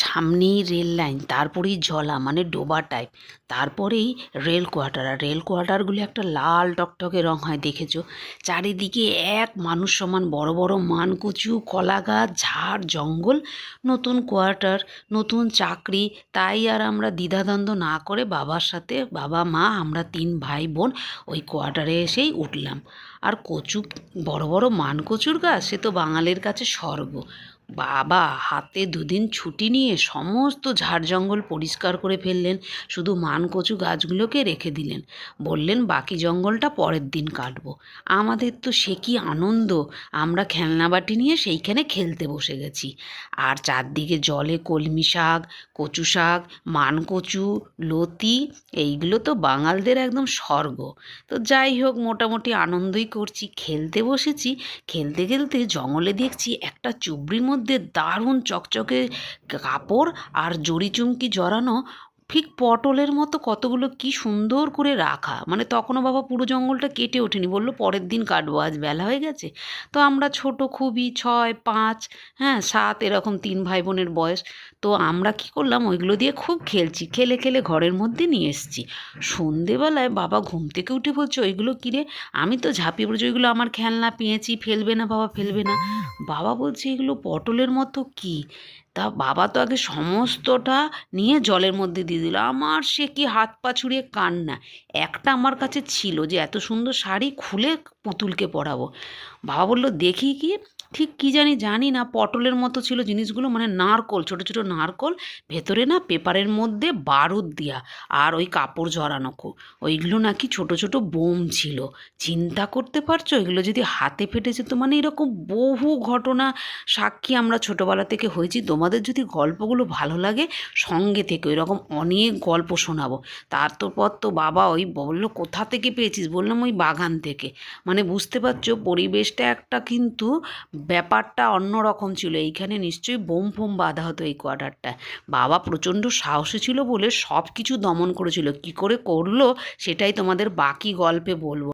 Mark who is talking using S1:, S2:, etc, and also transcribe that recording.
S1: সামনেই rail line, তারপরেই জলা মানে ডোবা টাইপ তারপরেই রেল কোয়ার্টার, আর রেল কোয়ার্টারগুলি একটা লাল টকটকে রং হয়, দেখেছ? চারিদিকে এক মানুষ সমান, বড় বড় মানকচু কলা গাছ ঝাড়, জঙ্গল, নতুন কোয়ার্টার, নতুন চাকরি। তাই আর আমরা দ্বিধাদ্বন্দ্ব না করে বাবার সাথে, বাবা, মা, আমরা তিন ভাই, বোন ওই কোয়ার্টারে এসেই উঠলাম। আর কচু, বড় বড় মানকচুর গাছ, সে তো বাঙালির কাছে স্বর্গ। বাবা, হাতে দুদিন ছুটি নিয়ে সমস্ত ঝাড় জঙ্গল পরিষ্কার করে ফেললেন, শুধু মানকচু গাছগুলোকে রেখে দিলেন। বললেন, বাকি জঙ্গলটা পরের দিন কাটবো। আমাদের তো সে কি আনন্দ, আমরা খেলনাবাটি নিয়ে সেইখানে খেলতে বসে গেছি। আর চারদিকে জলে কলমি শাক, কচু শাক, মানকচু, লতি, এইগুলো তো বাঙালদের একদম স্বর্গ। তো যাই হোক, মোটামুটি আনন্দই করছি। খেলতে বসেছি। খেলতে খেলতে জঙ্গলে দেখছি একটা চুবড়ির মধ্যে দারুণ চকচকে কাপড় আর জড়ি চুমকি জড়ানো, ঠিক পটলের মতো কতগুলো কি সুন্দর করে রাখা। মানে তখনও বাবা পুরো জঙ্গলটা কেটে ওঠেনি, বলল, পরের দিন কাটবো, আজ বেলা হয়ে গেছে। তো আমরা ছোট খুবই, ছয়, পাঁচ হ্যাঁ সাত এরকম তিন ভাই বোনের বয়স। তো আমরা কি করলাম, ওইগুলো দিয়ে খুব খেলছি, খেলে খেলে ঘরের মধ্যে নিয়ে এসেছি। সন্ধেবেলায় বাবা ঘুম থেকে উঠে বলছে, ওইগুলো কিরে আমি তো ঝাঁপিয়ে পড়েছি, ওইগুলো আমার খেলনা পেয়েছি ফেলবে না বাবা, ফেলবে না। বাবা বলছে, এগুলো পটলের মতো কি? তা বাবা তো আগে সমস্তটা নিয়ে জলের মধ্যে দিয়ে দিল। আমার সে কি হাত পা ছুড়িয়ে কান্না। একটা আমার কাছে ছিল যে, এত সুন্দর শাড়ি খুলে পুতুলকে পরাবো। বাবা বলল, দেখি কি ঠিক কি জানি জানি না, পটলের মতো ছিল জিনিসগুলো মানে নারকোল, ছোট ছোট নারকোল, ভেতরে না পেপারের মধ্যে বারুদ দেওয়া আর ওই কাপড় কো- ওইগুলো নাকি ছোট ছোট বোম ছিল। চিন্তা করতে পারছ? এগুলো যদি হাতে ফেটে যেত মানে এরকম বহু ঘটনা, সাক্ষী আমরা ছোটোবেলা থেকে হয়েছি। তোমাদের যদি গল্পগুলো ভালো লাগে, সঙ্গে থেকে, এরকম অনেক গল্প শোনাবো। তারপর তো বাবা ওই বলল, কোথা থেকে পেয়েছিস? বললাম, ওই বাগান থেকে। মানে বুঝতে পারছ, পরিবেশটা একটা কিন্তু ব্যাপারটা অন্য রকম ছিল। এইখানে নিশ্চয়ই বোম ফোম বাঁধা হতো এই কোয়ার্টারটা। বাবা প্রচণ্ড সাহসী ছিল বলে সব কিছু দমন করেছিল। কি করে করল সেটাই তোমাদের বাকি গল্পে বলব।